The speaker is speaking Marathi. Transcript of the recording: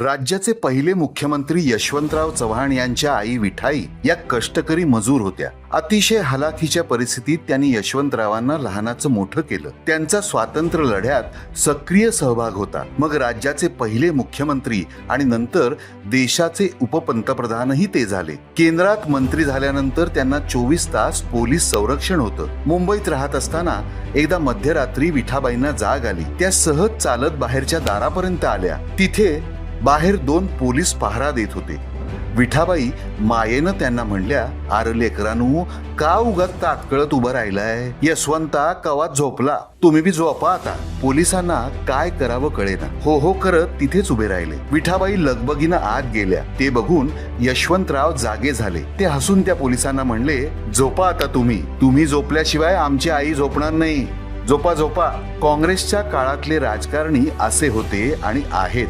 राज्याचे पहिले मुख्यमंत्री यशवंतराव चव्हाण यांच्या आई विठाई या कष्टकरी मजूर होत्या. अतिशय हलाखीच्या परिस्थितीत त्यांनी यशवंतरावांना लहानाचं मोठं केलं. त्यांचा स्वातंत्र्य लढ्यात सक्रिय सहभाग होता. मग राज्याचे पहिले मुख्यमंत्री आणि नंतर देशाचे उपपंतप्रधानही ते झाले. केंद्रात मंत्री झाल्यानंतर त्यांना चोवीस तास पोलीस संरक्षण होतं. मुंबईत राहत असताना एकदा मध्यरात्री विठाबाईंना जाग आली. त्या सहज चालत बाहेरच्या दारापर्यंत आल्या. तिथे बाहेर दोन पोलीस पहारा देत होते. विठाबाई मायेनं त्यांना म्हणल्या आर लेकरानू का उगत ताटकळत उभं राहिलाय? यशवंता कवात झोपला? तुम्ही बी झोपा आता. पोलिसांना काय करावं कळेना. हो हो करत तिथेच उभे राहिले. विठाबाई लगबगीनं आत गेल्या. ते बघून यशवंतराव जागे झाले. ते हसून त्या पोलिसांना म्हणले झोपा आता तुम्ही. तुम्ही झोपल्याशिवाय आमची आई झोपणार नाही. झोपा झोपा. काँग्रेसच्या काळातले राजकारणी असे होते आणि आहेत.